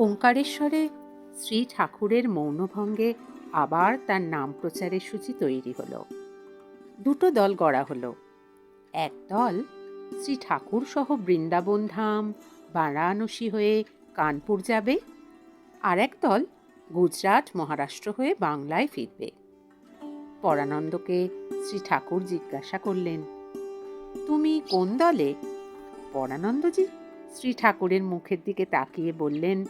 ওঙ্কারেশ্বরে শ্রী ঠাকুরের মৌনভঙ্গে আবার তার নাম প্রচারের সূচি তৈরি হলো। দুটো দল গড়া হলো। এক দল শ্রী ঠাকুর সহ বৃন্দাবন ধাম, বারাণসী হয়ে কানপুর যাবে, আর এক দল গুজরাট, মহারাষ্ট্র হয়ে বাংলায় ফিরবে। পরানন্দকে শ্রী ঠাকুর জিজ্ঞাসা করলেন, তুমি কোন দলে? পরানন্দজি শ্রী ঠাকুরের মুখের দিকে তাকিয়ে বললেন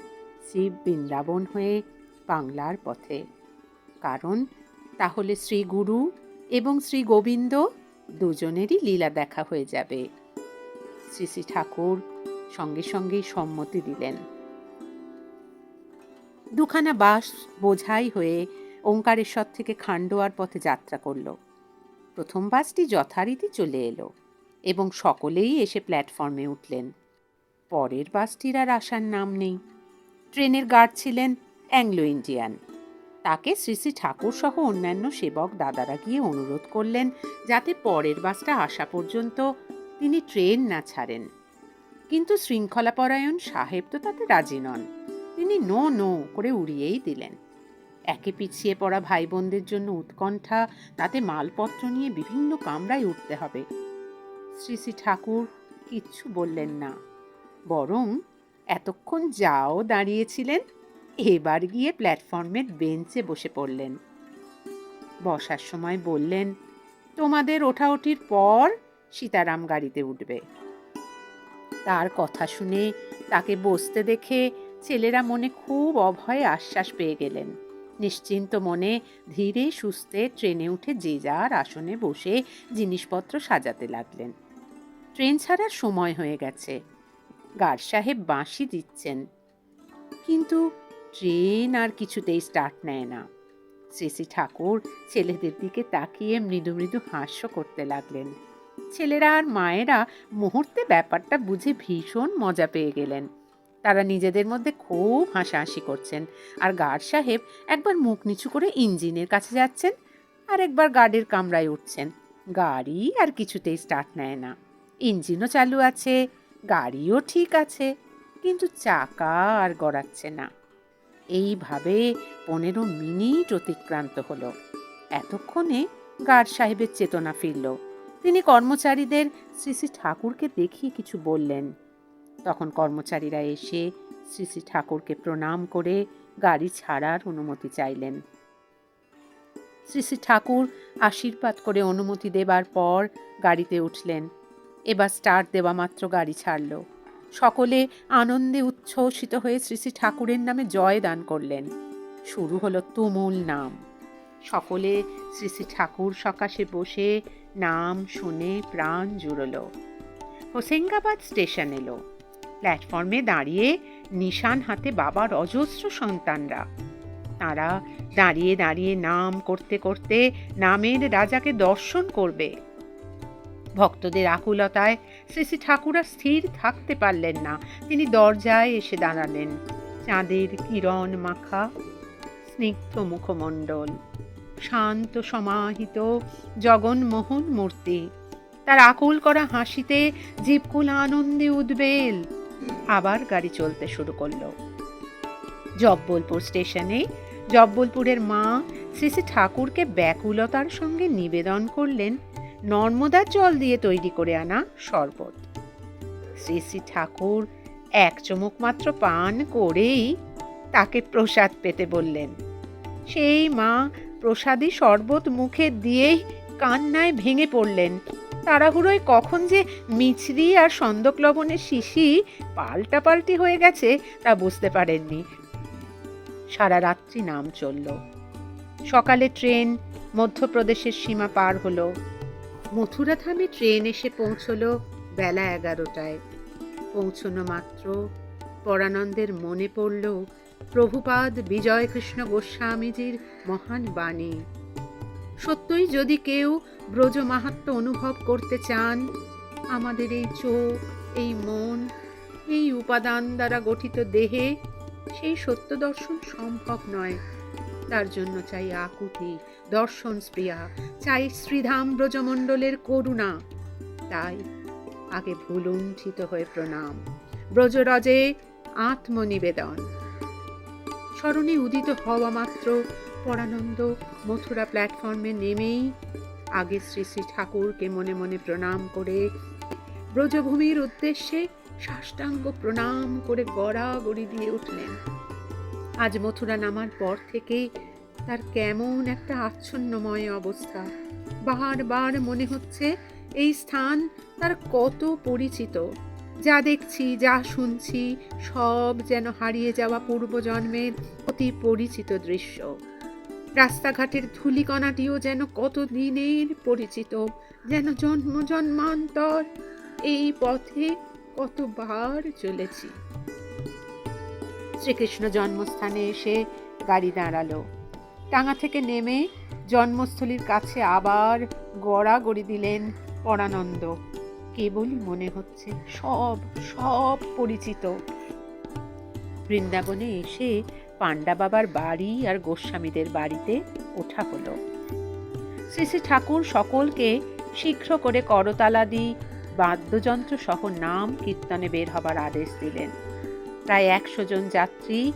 শ্রী বৃন্দাবন হয়ে বাংলার পথে। কারণ তাহলে শ্রী গুরু এবং শ্রী গোবিন্দ দুজনেরই লীলা দেখা হয়ে যাবে। শ্রী শ্রী ঠাকুর সঙ্গে সঙ্গেই সম্মতি দিলেন। দুখানা বাস বোঝাই হয়ে ওঙ্কারেশ্বর থেকে খান্ডোয়ার পথে যাত্রা করল। প্রথম বাসটি যথারীতি চলে এলো এবং সকলেই এসে প্ল্যাটফর্মে উঠলেন। পরের বাসটির আর আসার নাম নেই। ট্রেনের গার্ড ছিলেন অ্যাংলো ইন্ডিয়ান। তাকে শ্রী শ্রী ঠাকুর সহ অন্যান্য সেবক দাদারা গিয়ে অনুরোধ করলেন যাতে পরের বাসটা আসা পর্যন্ত তিনি ট্রেন না ছাড়েন। কিন্তু শৃঙ্খলাপরায়ণ সাহেব তো তাতে রাজি নন। তিনি নো নো করে উড়িয়েই দিলেন। একে পিছিয়ে পড়া ভাই বোনদের জন্য উৎকণ্ঠা, তাতে মালপত্র নিয়ে বিভিন্ন কামরায় উঠতে হবে। শ্রী শ্রী ঠাকুর কিচ্ছু বললেন না, বরং এতক্ষণ যাও দাঁড়িয়েছিলেন, এবার গিয়ে প্ল্যাটফর্মের বেঞ্চে বসে পড়লেন। বসার সময় বললেন, তোমাদের ওঠাওঠির পর সীতারাম গাড়িতে উঠবে। তার কথা শুনে তাকে বসতে দেখে ছেলেরা মনে খুব অভয়ে আশ্বাস পেয়ে গেলেন। নিশ্চিন্ত মনে ধীরে সুস্থে ট্রেনে উঠে যে যার আসনে বসে জিনিসপত্র সাজাতে লাগলেন। ট্রেন ছাড়ার সময় হয়ে গেছে। গার্ড সাহেব বাঁশি দিচ্ছেন। কিন্তু ট্রেন আর কিছুতেই স্টার্ট নেয় না। শ্রী শ্রী ঠাকুর ছেলেদের দিকে তাকিয়ে মৃদু মৃদু হাস্য করতে লাগলেন। ছেলেরা আর মায়েরা মুহূর্তে ব্যাপারটা বুঝে ভীষণ মজা পেয়ে গেলেন। তারা নিজেদের মধ্যে খুব হাসাহাসি করছেন আর গার্ড সাহেব একবার মুখ নিচু করে ইঞ্জিনের কাছে যাচ্ছেন আর একবার গার্ডের কামরায় উঠছেন। গাড়ি আর কিছুতেই স্টার্ট নেয় না। ইঞ্জিনও চালু আছে গাড়িও ঠিক আছে, কিন্তু চাকা আর গড়াচ্ছে না। এইভাবে পনেরো মিনিট অতিক্রান্ত হলো। এতক্ষণে গার্ড সাহেবের চেতনা ফিরল। তিনি কর্মচারীদের শ্রী শ্রী ঠাকুরকে দেখিয়ে কিছু বললেন। তখন কর্মচারীরা এসে শ্রী শ্রী ঠাকুরকে প্রণাম করে গাড়ি ছাড়ার অনুমতি চাইলেন। শ্রী শ্রী ঠাকুর আশীর্বাদ করে অনুমতি দেবার পর গাড়িতে উঠলেন। এবার স্টার্ট দেওয়া মাত্র গাড়ি ছাড়ল। সকলে আনন্দে উচ্ছ্বসিত হয়ে শ্রী শ্রী ঠাকুরের নামে জয় দান করলেন। শুরু হলো তুমুল নাম। সকলে শ্রী শ্রী ঠাকুর সকাশে বসে নাম শুনে প্রাণ জুড়ল। হোসেঙ্গাবাদ স্টেশন এলো। প্ল্যাটফর্মে দাঁড়িয়ে নিশান হাতে বাবার অজস্র সন্তানরা। তারা দাঁড়িয়ে দাঁড়িয়ে নাম করতে করতে নামের রাজাকে দর্শন করবে। ভক্তদের আকুলতায় শ্রী শ্রী ঠাকুর স্থির থাকতে পারলেন না। তিনি দরজায় এসে দাঁড়ালেন। চাঁদের কিরণ মাখা, স্নিগ্ধ মুখমণ্ডল, শান্ত সমাহিত জগন্মোহন মূর্তি। তার আকুল করা হাসিতে জীবকুল আনন্দে উদ্বেল। আবার গাড়ি চলতে শুরু করল। জব্বলপুর স্টেশনে জব্বলপুরের মা শ্রী শ্রী ঠাকুরকে ব্যাকুলতার সঙ্গে নিবেদন করলেন নর্মদার জল দিয়ে তৈরি করে আনা শরবত। শ্রী শ্রী ঠাকুর এক চমক মাত্র পান করেই তাকে প্রসাদ পেতে বললেন। সেই মা প্রসাদী শরবত মুখে দিয়েই কান্নায় ভেঙে পড়লেন। তাড়াহুড়োয় কখন যে মিছরি আর সন্দক লবণের শিশি পাল্টাপাল্টি হয়ে গেছে তা বুঝতে পারেননি। সারা রাত্রি নাম চলল। সকালে ট্রেন মধ্যপ্রদেশের সীমা পার হলো। মথুরা থামে ট্রেন এসে পৌঁছল বেলা এগারোটায়। পৌঁছনো মাত্র। পরানন্দের মনে পড়ল প্রভুপাদ বিজয়কৃষ্ণ গোস্বামীজির মহান বাণী। সত্যই যদি কেউ ব্রজ মাহাত্ম অনুভব করতে চান, আমাদের এই চোখ, এই মন, এই উপাদান দ্বারা গঠিত দেহে সেই সত্য দর্শন সম্ভব নয়। তার জন্য চাই আকুতি, দর্শন স্প্রিয়া চাই শ্রীধাম ব্রজমণ্ডলের করুণা। তাই আগে ভুলুণ্ঠিত হয়ে প্রণাম। ব্রজরজে আত্মনিবেদন। স্মরণে উদিত হওয়া মাত্র পরানন্দ মথুরা প্ল্যাটফর্মে নেমেই আগে শ্রী শ্রী ঠাকুরকে মনে মনে প্রণাম করে ব্রজভূমির উদ্দেশ্যে সাষ্টাঙ্গ প্রণাম করে গড়াগড়ি দিয়ে উঠলেন। আজ মথুরা নামার পর থেকে তার কেমন একটা আচ্ছন্নময় অবস্থা। বারবার মনে হচ্ছে এই স্থান তার কত পরিচিত। যা দেখছি, যা শুনছি, সব যেন হারিয়ে যাওয়া পূর্বজন্মের অতি পরিচিত দৃশ্য। রাস্তাঘাটের ধুলিকণাটিও যেন কত দিনের পরিচিত, যেন জন্ম জন্মান্তর। এই পথে কতবার চলেছি। শ্রীকৃষ্ণ জন্মস্থানে এসে গাড়ি দাঁড়াল। টাঙা থেকে নেমে জন্মস্থলীর কাছে আবার গড়াগড়ি দিলেন পরানন্দ। কেবলই মনে হচ্ছে সব সব পরিচিত। বৃন্দাবনে এসে পাণ্ডা বাবার বাড়ি আর গোস্বামীদের বাড়িতে ওঠা হলো। শ্রী শ্রী ঠাকুর সকলকে শীঘ্র করে করতালাদি বাদ্যযন্ত্র সহ নাম কীর্তনে বের হবার আদেশ দিলেন। প্রায় একশো জন যাত্রী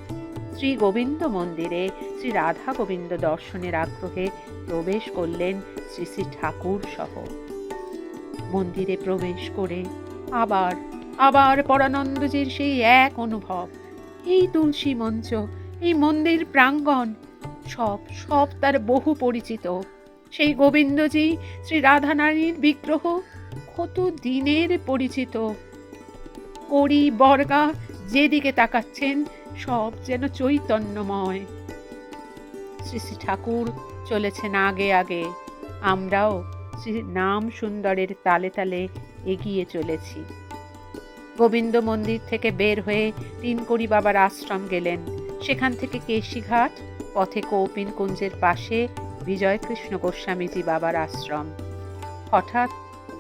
শ্রী গোবিন্দ মন্দিরে শ্রী রাধা গোবিন্দ দর্শনের আগ্রহে প্রবেশ করলেন শ্রী শ্রী ঠাকুর সহ। মন্দিরে প্রবেশ করে আবার আবার পরানন্দজির সেই এক অনুভব। এই তুলসী মঞ্চ, এই মন্দির প্রাঙ্গণ, সব সব তার বহু পরিচিত। সেই গোবিন্দজি, শ্রী রাধানারীর বিগ্রহ কত দিনের পরিচিত। করি বর্গা যেদিকে তাকাচ্ছেন, সব যেন চৈতন্যময়। শ্রী শ্রী ঠাকুর চলেছেন আগে আগে। আমরাও শ্রী নাম সুন্দরের তালে তালে এগিয়ে চলেছি। গোবিন্দ মন্দির থেকে বের হয়ে তিনকড়ি বাবার আশ্রম গেলেন। সেখান থেকে কেশিঘাট, পথে কৌপিন কুঞ্জের পাশে বিজয়কৃষ্ণ গোস্বামীজি বাবার আশ্রম। হঠাৎ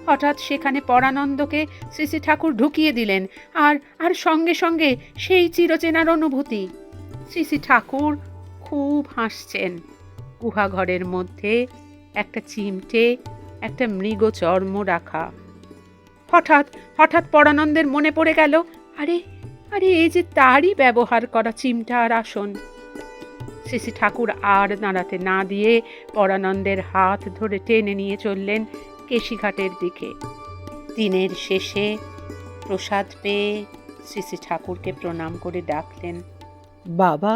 হঠাৎ সেখানে পরানন্দকে শ্রী ঠাকুর ঢুকিয়ে দিলেন আর আর সঙ্গে সঙ্গে সেই চিরচেনার অনুভূতি। শ্রী ঠাকুর খুব হাসছেন। গুহাঘরের মধ্যে একটা চিমটে, একটা মৃগ চর্ম রাখা। হঠাৎ হঠাৎ পরানন্দের মনে পড়ে গেল, আরে আরে, এই যে তারই ব্যবহার করা চিমটা আর আসন। শ্রী ঠাকুর আর দাঁড়াতে না দিয়ে পরানন্দের হাত ধরে টেনে নিয়ে চললেন কেশিঘাটের দিকে। দিনের শেষে প্রসাদ পেয়ে শ্রী শ্রী ঠাকুরকে প্রণাম করে ডাকলেন, বাবা।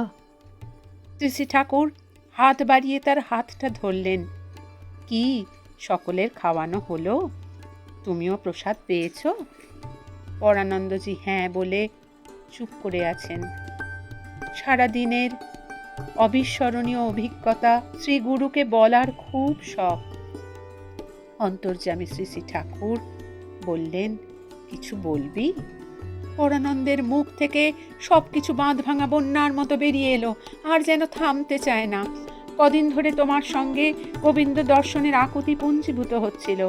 শ্রী শ্রী ঠাকুর হাত বাড়িয়ে তার হাতটা ধরলেন, কি, সকলের খাওয়ানো হলো? তুমিও প্রসাদ পেয়েছ? পরানন্দজি হ্যাঁ বলে চুপ করে আছেন। সারা দিনের অবিস্মরণীয় অভিজ্ঞতা শ্রী গুরুকে বলার খুব শখ। অন্তর্যামী শ্রী শ্রী ঠাকুর বললেন, কিছু বলবি? পরানন্দের মুখ থেকে সব কিছু বাঁধ ভাঙা বন্যার মতো বেরিয়ে এলো, আর যেন থামতে চায় না। কদিন ধরে তোমার সঙ্গে গোবিন্দ দর্শনের আকুতি পুঞ্জীভূত হচ্ছিল।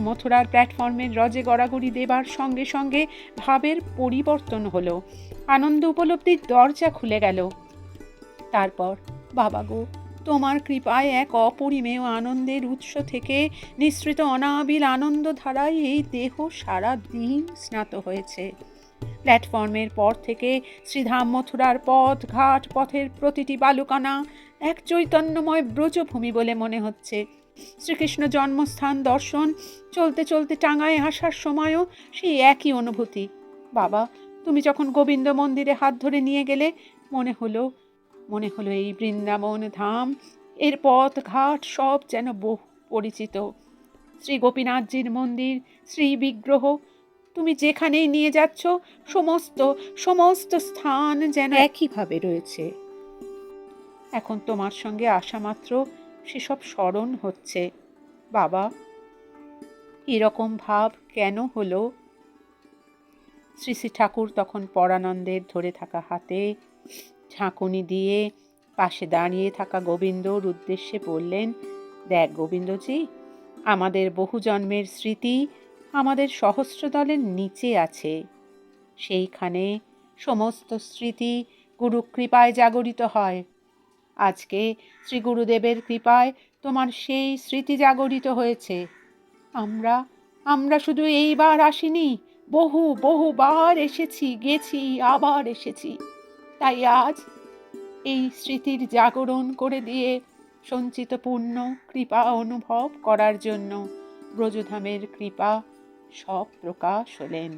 মথুরার প্ল্যাটফর্মের রজে গড়াগড়ি দেবার সঙ্গে সঙ্গে ভাবের পরিবর্তন হলো। আনন্দ উপলব্ধির দরজা খুলে গেল। তারপর, বাবা গো তোমার কৃপায় এক অপরিমেয় আনন্দের উৎস থেকে নিঃসৃত অনাবিল আনন্দ ধারায় এই দেহ সারা দিন স্নাত হয়েছে। প্ল্যাটফর্মের পর থেকে শ্রীধাম মথুরার পথ, ঘাট পথের প্রতিটি বালুকানা এক চৈতন্যময় ব্রজভূমি বলে মনে হচ্ছে। শ্রীকৃষ্ণ জন্মস্থান, দর্শন, চলতে চলতে টাঙায় আসার সময়ও সেই একই অনুভূতি। বাবা, তুমি যখন গোবিন্দ মন্দিরে হাত ধরে নিয়ে গেলে, মনে হলো মনে হলো এই বৃন্দাবন ধাম। এর পথ ঘাট সব যেন বহু পরিচিত। শ্রী গোপীনাথজির মন্দির, শ্রী বিগ্রহ, তুমি যেখানেই নিয়ে যাচ্ছ, সমস্ত সমস্ত স্থান যেন একইভাবে রয়েছে। এখন তোমার সঙ্গে আসা মাত্র সেসব স্মরণ হচ্ছে। বাবা, এরকম ভাব কেন হলো? শ্রী শ্রী ঠাকুর তখন পরানন্দের ধরে থাকা হাতে ঝাঁকুনি দিয়ে পাশে দাঁড়িয়ে থাকা গোবিন্দর উদ্দেশ্যে বললেন, দেখ গোবিন্দজি, আমাদের বহু জন্মের স্মৃতি আমাদের সহস্র দলের নিচে আছে। সেইখানে সমস্ত স্মৃতি গুরু কৃপায় জাগরিত হয়। আজকে শ্রী গুরুদেবের কৃপায় তোমার সেই স্মৃতি জাগরিত হয়েছে। আমরা আমরা শুধু এইবার আসিনি, বহু, বহুবার এসেছি, গেছি, আবার এসেছি। তাই আজ এই স্মৃতির জাগরণ করে দিয়ে সঞ্চিত পূর্ণ কৃপা অনুভব করার জন্য ব্রজধামের কৃপা সব প্রকাশ হলেন।